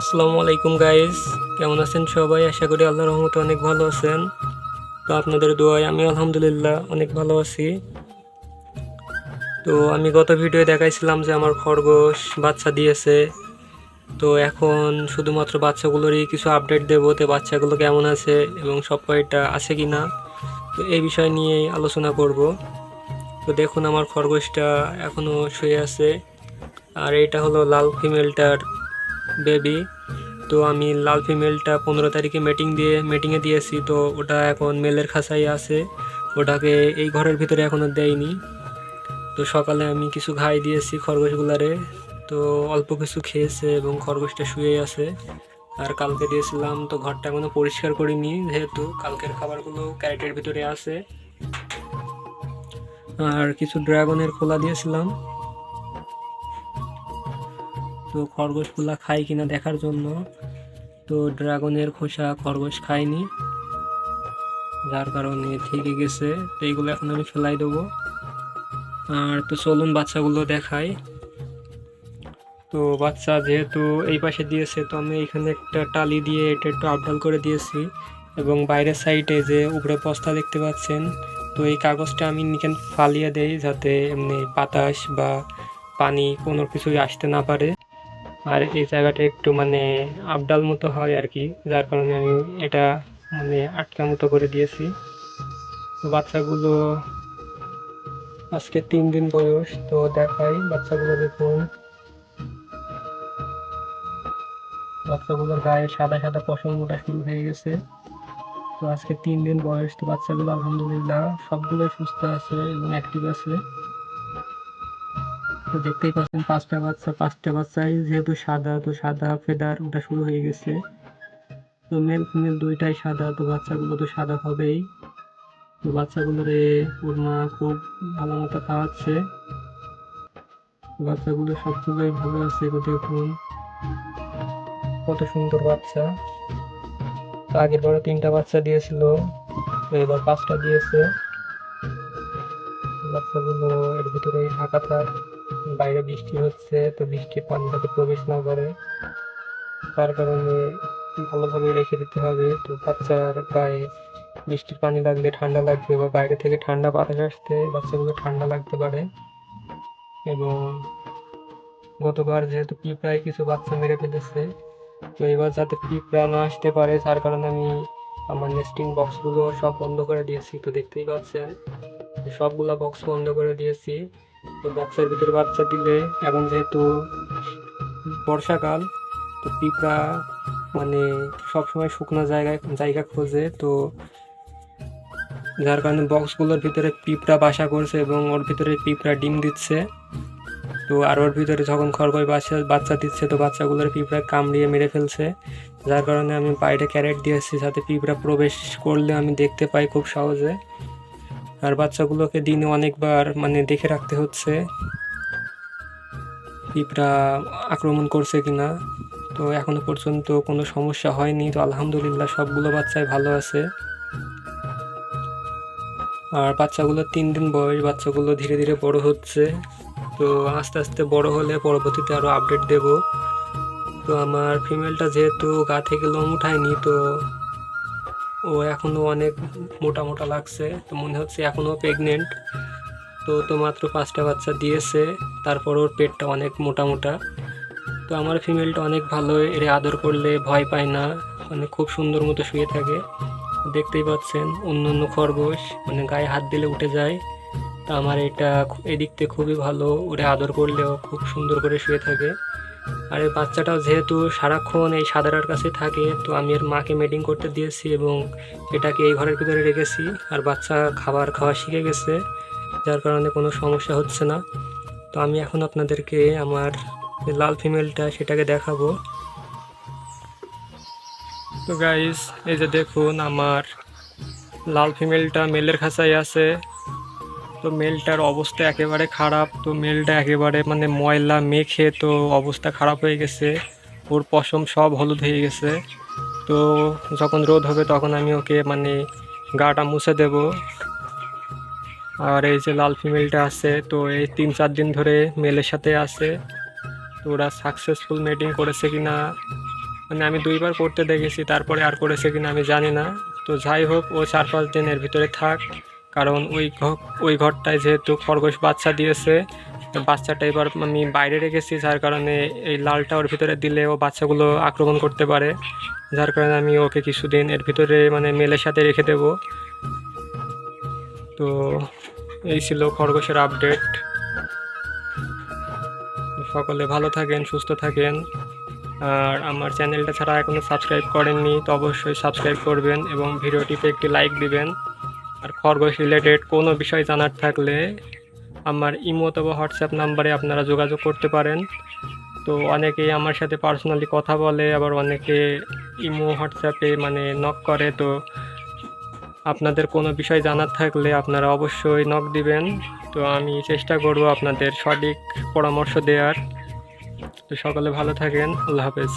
আসসালামু আলাইকুম গাইজ কেমন আছেন সবাই? আশা করি আল্লাহর রহমতে অনেক ভালো আছেন। তো আপনাদের দোয়ায় আমি আলহামদুলিল্লাহ অনেক ভালো আছি। তো আমি গত ভিডিও দেখাইছিলাম যে আমার খরগোশ বাচ্চা দিয়েছে। তো এখন শুধুমাত্র বাচ্চাগুলোরই কিছু আপডেট দেবো তো বাচ্চাগুলো কেমন আছে এবং সব কয়টা আছে কি না তো এই বিষয় নিয়েই আলোচনা করব। তো দেখুন, আমার খরগোশটা এখনও শুয়ে আছে। আর এটা হলো লাল ফিমেলটার বেবি তো আমি লাল ফিমেলটা পনেরো তারিখে মিটিং দিয়ে মিটিংয়ে দিয়েছি, তো ওটা এখন মেলের খাঁচাই আছে। ওটাকে এই ঘরের ভিতরে এখনও দেয়নি। তো সকালে আমি কিছু ঘাই দিয়েছি খরগোশগুলারে। তো অল্প কিছু খেয়েছে এবং খরগোশটা শুয়ে আছে। আর কালকে দিয়েছিলাম, তো ঘরটা এখনও পরিষ্কার করিনি যেহেতু। কালকের খাবারগুলো ক্যারেটের ভিতরে আছে। আর কিছু ড্রাগনের খোলা দিয়েছিলাম। তো খরগোশগুলা খায় কিনা দেখার জন্য। তো ড্রাগনের খোসা খরগোশ খায়নি। যার কারণে থেকে গেছে। তো এইগুলো এখন আমি ফেলাই দেবো। আর তো চলুন বাচ্চাগুলো দেখাই। তো বাচ্চা যেহেতু এই পাশে দিয়েছে, তো আমি এখানে একটা টালি দিয়ে এটা একটু আপডাল করে দিয়েছি। এবং বাইরের সাইডে যে উপরে বস্তা দেখতে পাচ্ছেন, তো এই কাগজটা আমি নিচে ফালিয়ে দেই যাতে এমনি বাতাস বা পানি কোনো কিছুই আসতে না পারে। আর এই জায়গাটা একটু মানে আপডাল মতো হয় আর কি, যার কারণে আমি এটা মানে আটকা মতো করে দিয়েছি। তো বাচ্চাগুলো আজকে তিন দিন বয়স, তো দেখাই বাচ্চাগুলো দেখুন। বাচ্চাগুলোর গায়ে সাদা সাদা পশম ওঠা শুরু হয়ে গেছে। তো আজকে তিন দিন বয়স, তো বাচ্চাগুলো আলহামদুলিল্লাহ সবগুলোই সুস্থ আছে এবং অ্যাক্টিভ আছে। তো দেখতেই পাচ্ছেন পাঁচটা বাচ্চা, পাঁচটা বাচ্চাই যেহেতু সাদা, তো সাদা ফেদার ওটা শুরু হয়ে গেছে। তো মেল ফিমেল দুইটাই সাদা, তো বাচ্চাগুলো তো সাদা হবেই। তো বাচ্চাগুলোরে ওর মা খুব ভালো মতো খাওয়াচ্ছে। বাচ্চাগুলো সবগুলোই ভালো আছে দেখুন। কত সুন্দর বাচ্চা। আগের বারে তিনটা বাচ্চা দিয়েছিল এবার পাঁচটা দিয়েছে। বাচ্চাগুলো এর ভিতরে ঢাকা থাক বাইরে বৃষ্টি হচ্ছে, তো বৃষ্টির পানি যাতে প্রবেশ না করে। তার কারণে ভালোভাবে রেখে দিতে হবে। তো বাচ্চার গায়ে বৃষ্টির পানি লাগলে ঠান্ডা লাগবে বা বাইরে থেকে ঠান্ডা বাতাস আসতে বাচ্চাগুলো ঠান্ডা লাগতে পারে। এবং গতবার যেহেতু পিঁপড়ায় কিছু বাচ্চা মেরে ফেলেছে, তো এবার যাতে পিঁপড়া না আসতে পারে, তার কারণে আমি আমার নেস্টিং বক্সগুলো সব বন্ধ করে দিয়েছি। তো দেখতেই পাচ্ছেন, সবগুলা বক্স বন্ধ করে দিয়েছি। তো বক্সের ভিতরে বাচ্চা দিলে, এখন যেহেতু বর্ষাকাল, তো পিঁপড়া মানে সবসময় শুকনো জায়গায় জায়গা খোঁজে, তো যার কারণে বক্সগুলোর ভিতরে পিঁপড়া বাসা করছে এবং ওর ভিতরে পিঁপড়া ডিম দিচ্ছে। তো আর ওর ভিতরে যখন খরগোশ বাচ্চা বাচ্চা দিচ্ছে, তো বাচ্চাগুলোর পিঁপড়া কামড়িয়ে মেরে ফেলছে। যার কারণে আমি বাইরে ক্যারেট দিয়ে দিয়েছি, যাতে পিঁপড়া প্রবেশ করলে আমি দেখতে পাই খুব সহজে। আর বাচ্চাগুলোকে দিনে অনেকবার মানে দেখে রাখতে হচ্ছে পিঁপড়া আক্রমণ করছে কিনা। তো এখনও পর্যন্ত কোনো সমস্যা হয়নি। তো আলহামদুলিল্লাহ সবগুলো বাচ্চাই ভালো আছে। আর বাচ্চাগুলো তিন দিন বয়স, বাচ্চাগুলো ধীরে ধীরে বড় হচ্ছে। তো আস্তে আস্তে বড় হলে পরবর্তীতে আরও আপডেট দেব। তো আমার ফিমেলটা যেহেতু গা থেকে লোম উঠায়নি, তো ও এখনও অনেক মোটা মোটা লাগছে। তো মনে হচ্ছে এখনও প্রেগনেন্ট তো তো মাত্র পাঁচটা বাচ্চা দিয়েছে। তারপর ওর পেটটা অনেক মোটা মোটা। তো আমার ফিমেলটা অনেক ভালো, এর আদর করলে ভয় পায় না। মানে খুব সুন্দর মতো শুয়ে থাকে। দেখতেই পাচ্ছেন, অন্য অন্য খরগোশ মানে গায়ে হাত দিলে উঠে যায়। তা আমার এটা এদিক থেকে খুবই ভালো, ওরে আদর করলেও খুব সুন্দর করে শুয়ে থাকে। আর এই বাচ্চাটাও যেহেতু সারাক্ষণ এই সাদারার কাছে থাকে, তো আমি এর মাকে মেডিং করতে দিয়েছি এবং এটাকে এই ঘরের ভিতরে রেখেছি। আর বাচ্চা খাবার খাওয়া শিখে গেছে, যার কারণে কোনো সমস্যা হচ্ছে না। তো আমি এখন আপনাদেরকে আমার লাল ফিমেলটা সেটাকে দেখাবো। তো গাইস এই যে দেখুন, আমার লাল ফিমেলটা মেলের খাঁচায় আছে। তো মেলটার অবস্থা একেবারে খারাপ। তো মেলটা একেবারে মানে ময়লা মেখে তো অবস্থা খারাপ হয়ে গেছে। ওর পশম সব হলুদ হয়ে গেছে। তো যখন রোদ হবে তখন আমি ওকে মানে গাটা মুছে দেব। আর এই যে লাল ফিমেলটা আছে, তো এই তিন চার দিন ধরে মেলের সাথে আছে। তো ওরা সাকসেসফুল মেটিং করেছে কি না মানে আমি দুইবার করতে দেখেছি, তারপরে আর করেছে কিনা আমি জানি না। তো যাই হোক, ও চার পাঁচ দিনের ভিতরে থাক। কারণ ওই ওই ঘরটায় যেহেতু খরগোশ বাচ্চা দিয়েছে বাচ্চাটা এবার আমি বাইরে রেখেছি, যার কারণে এই লালটা ওর ভিতরে দিলে ও বাচ্চাগুলো আক্রমণ করতে পারে। যার কারণে আমি ওকে কিছুদিন এর ভিতরে মানে মেলের সাথে রেখে দেব। তো এই ছিল খরগোশের আপডেট সকলে ভালো থাকেন, সুস্থ থাকেন। আর আমার চ্যানেলটা ছাড়া এখনও সাবস্ক্রাইব করেননি, তো অবশ্যই সাবস্ক্রাইব করবেন এবং ভিডিওটিতে একটি লাইক দিবেন। আর খরগোশ রিলেটেড কোনো বিষয় জানার থাকলে আমার ইমো অথবা হোয়াটসঅ্যাপ নাম্বারে আপনারা যোগাযোগ করতে পারেন। তো অনেকেই আমার সাথে পার্সোনালি কথা বলে, আবার অনেকে ইমো, হোয়াটসঅ্যাপে মানে নক করে। তো আপনাদের কোনো বিষয় জানার থাকলে আপনারা অবশ্যই নক দিবেন। তো আমি চেষ্টা করব আপনাদের সঠিক পরামর্শ দেওয়ার তো সকলে ভালো থাকেন, আল্লাহ হাফেজ।